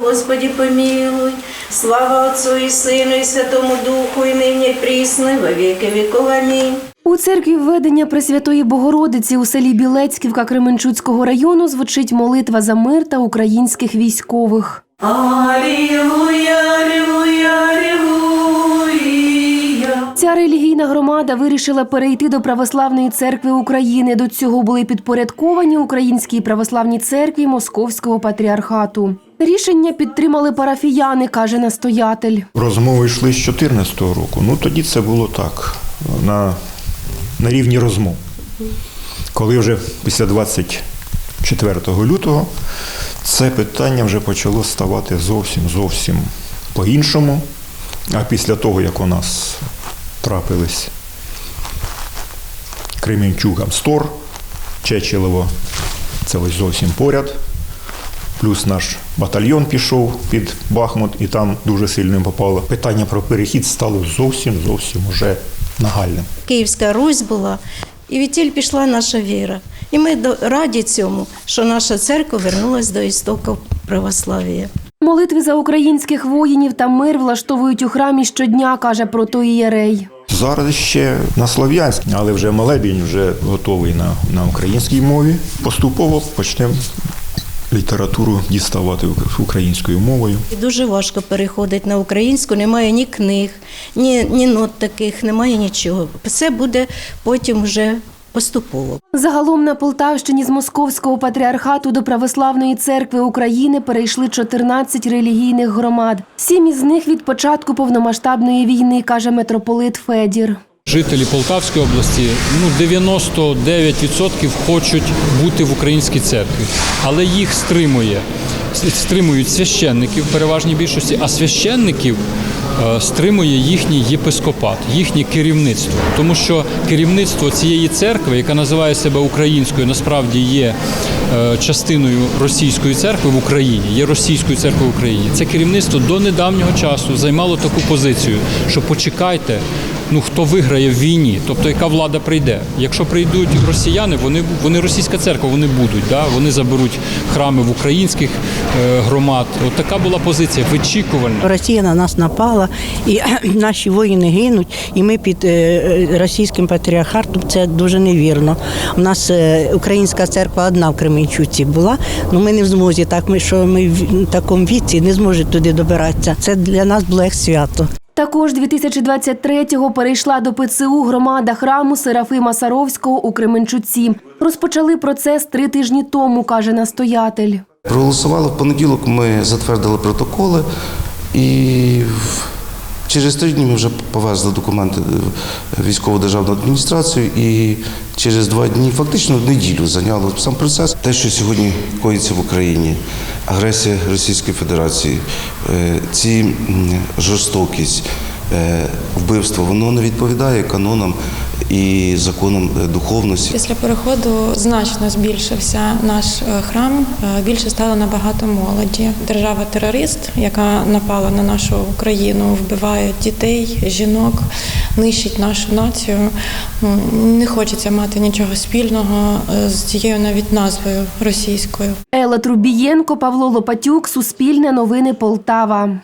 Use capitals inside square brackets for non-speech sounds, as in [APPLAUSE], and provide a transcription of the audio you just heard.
Господи помилуй, слава Отцу и Сыну и Святому Духу, и присно, и во веки веков. Аминь. У церкві введення Пресвятої Богородиці у селі Білецьківка Кременчуцького району звучить молитва за мир та українських військових. Аллилуйя, аллилуйя, аллилуйя. Ця релігійна громада вирішила перейти до Православної церкви України. До цього були підпорядковані Українській православній церкві Московського патріархату. Рішення підтримали парафіяни, каже настоятель. Розмови йшли з 2014 року. Ну тоді це було так, на, на рівні розмов. Коли вже після 24 лютого це питання вже почало ставати зовсім зовсім по-іншому. А після того, як у нас трапились Кременчук, Амстор, Чечелево, це ось зовсім поряд. Плюс наш батальйон пішов під Бахмут і там дуже сильно попало. Питання про перехід стало зовсім зовсім уже нагальним. Київська Русь була, і відтіль пішла наша віра. І ми до- раді цьому, що наша церква вернулась до істоків православ'я. Молитви за українських воїнів та мир влаштовують у храмі щодня, каже протоієрей. Зараз ще на слов'янській, але вже молебень вже готовий на, на українській мові. Поступово почнемо літературу діставати ук- українською мовою. І дуже важко переходити на українську, немає ні книг, ні, ні нот таких, немає нічого. Все буде потім вже поступово. Загалом на Полтавщині з Московського патріархату до Православної церкви України перейшли 14 релігійних громад. Сім із них від початку повномасштабної війни, каже митрополит Федір. Жителі Полтавської області ну 99% хочуть бути в українській церкві, але їх стримує стримують священників в переважній більшості, а священників е, стримує їхній єпископат, їхнє керівництво. Тому що керівництво цієї церкви, яка називає себе українською, насправді є е, частиною російської церкви в Україні, є російською церквою в Україні. Це керівництво до недавнього часу займало таку позицію, що почекайте. Ну хто виграє в війні, тобто яка влада прийде. Якщо прийдуть росіяни, вони вони російська церква, вони будуть, да? вони заберуть храми в українських е, громад. От така була позиція вичікувальна. Росія на нас напала, і [CLEARS THROAT] наші воїни гинуть, і ми під е, е, російським патріархатом це дуже невірно. У нас українська церква одна в Кременчуці була, але ми не в змозі, так ми що ми в такому віці не зможемо туди добиратися. Це для нас було як свято. Також 2023-го перейшла до ПЦУ громада храму Серафима Саровського у Кременчуці. Розпочали процес три тижні тому, каже настоятель. Проголосували в понеділок, ми затвердили протоколи і через три дні ми вже повезли документи в військову державну адміністрацію і через два дні, фактично неділю, зайняло сам процес. Те, що сьогодні коїться в Україні, агресія Російської Федерації, е, ці жорстокість, е, вбивство, воно не відповідає канонам і законам е, духовності. Після переходу значно збільшився наш е, храм, е, більше стало набагато молоді. Держава-терорист, яка напала на нашу Україну, вбиває дітей, жінок, нищить нашу націю. Не хочеться мати нічого спільного з цією навіть назвою російською. Елла Трубієнко, Павло Лопатюк, Суспільне новини Полтава.